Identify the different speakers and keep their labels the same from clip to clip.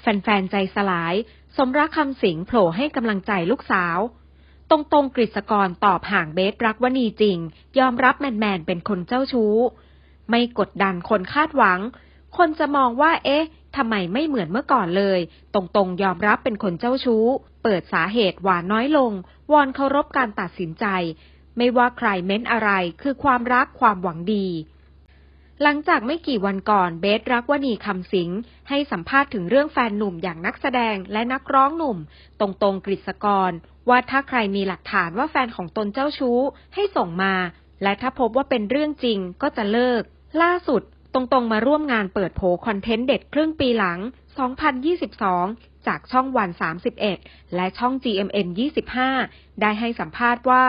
Speaker 1: แฟนๆใจสลาย สมรักคำสิงโผล่ให้กำลังใจลูกสาว ตรงตรงๆกฤษกรตอบห่างเบสรักวณีจริง ยอมรับแมนๆเป็นคนเจ้าชู้ ไม่กดดันคนคาดหวัง คนจะมองว่าเอ๊ะทำไมไม่เหมือนเมื่อก่อนเลย ตรงๆยอมรับเป็นคนเจ้าชู้ เปิดสาเหตุหวานน้อยลง วอนเคารพการตัดสินใจ ไม่ว่าใครเม้นอะไรคือความรักความหวังดี หลังจากไม่กี่วันก่อนเบสรักวณีคำสิงให้สัมภาษณ์ถึงเรื่องแฟนหนุ่มอย่างนักแสดงและนักร้องหนุ่ม ตรงๆกฤษกร ว่าถ้าใครมีหลักฐานว่าแฟนของตนเจ้าชู้ให้ส่งมา และถ้าพบว่าเป็นเรื่องจริงก็จะเลิก ล่าสุดตรงๆมาร่วมงานเปิดโผคอนเทนต์เด็ดครึ่งปีหลัง 2022 จากช่องวัน 31 และช่อง GMM 25 ได้ให้สัมภาษณ์ว่า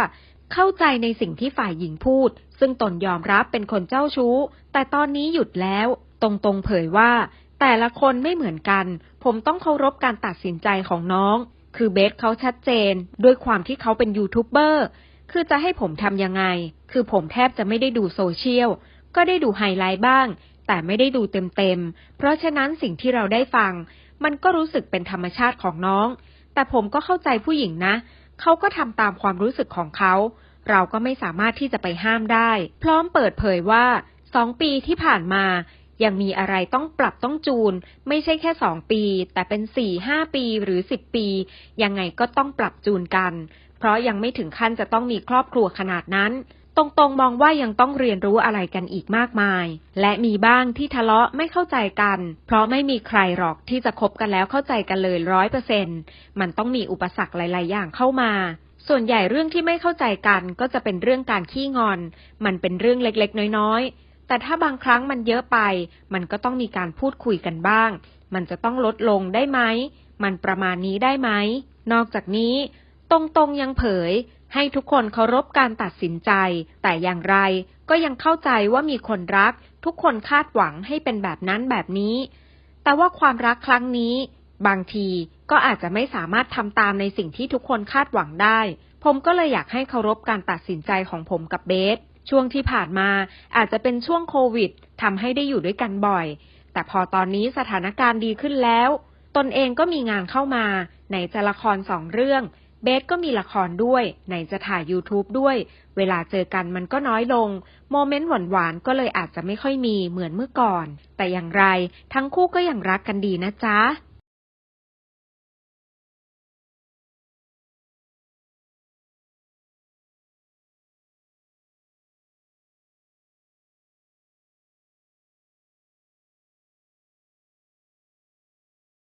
Speaker 1: เข้าใจในสิ่งที่ฝ่ายหญิงพูด ซึ่งตนยอมรับเป็นคนเจ้าชู้ แต่ตอนนี้หยุดแล้ว ตรงๆเผยว่า แต่ละคนไม่เหมือนกัน ผมต้องเคารพการตัดสินใจของน้อง คือเบสเขาชัดเจน ด้วยความที่เขาเป็นยูทูบเบอร์ คือจะให้ผมทำยังไง คือผมแทบจะไม่ได้ดูโซเชียล ก็ได้ดูไฮไลท์บ้าง แต่ไม่ได้ดูเต็มๆ เพราะฉะนั้นสิ่งที่เราได้ฟัง มันก็รู้สึกเป็นธรรมชาติของน้อง แต่ผมก็เข้าใจผู้หญิงนะ เขาก็ทำตามความรู้สึกของเขา เราก็ไม่สามารถที่จะไปห้ามได้ พร้อมเปิดเผยว่าสองปีที่ผ่านมายังมีอะไรต้องปรับต้องจูน ไม่ใช่แค่สองปี แต่เป็นสี่ห้าปีหรือสิบปี ยังไงก็ต้องปรับจูนกัน เพราะยังไม่ถึงขั้นจะต้องมีครอบครัวขนาดนั้นตรงๆมองว่ายังต้องเรียนรู้อะไรกันอีกมากมาย และมีบ้างที่ทะเลาะไม่เข้าใจกัน เพราะไม่มีใครหรอกที่จะคบกันแล้วเข้าใจกันเลยร้อยเปอร์เซ็นมันต้องมีอุปสรรคหลาย ๆ อย่างเข้ามา ส่วนใหญ่เรื่องที่ไม่เข้าใจกันก็จะเป็นเรื่องการขี้งอน มันเป็นเรื่องเล็กๆ น้อยๆ แต่ถ้าบางครั้งมันเยอะไป มันก็ต้องมีการพูดคุยกันบ้าง มันจะต้องลดลงได้ไหม มันประมาณนี้ได้ไหม นอกจากนี้ ตรงๆยังเผย ให้ทุกคนเคารพการตัดสินใจ แต่อย่างไรก็ยังเข้าใจว่ามีคนรัก ทุกคนคาดหวังให้เป็นแบบนั้นแบบนี้ แต่ว่าความรักครั้งนี้ บางทีก็อาจจะไม่สามารถทำตามในสิ่งที่ทุกคนคาดหวังได้ ผมก็เลยอยากให้เคารพการตัดสินใจของผมกับเบส ช่วงที่ผ่านมาอาจจะเป็นช่วงโควิดทำให้ได้อยู่ด้วยกันบ่อย แต่พอตอนนี้สถานการณ์ดีขึ้นแล้ว ตนเองก็มีงานเข้ามาไหนจะละครสองเรื่อง เบสก็มีละครด้วย ไหนจะถ่าย YouTube ด้วย เวลาเจอกันมันก็น้อยลง โมเมนต์หวานๆ ก็เลยอาจจะไม่ค่อยมีเหมือนเมื่อก่อน แต่อย่างไรทั้งคู่ก็ยังรักกันดีนะจ๊ะ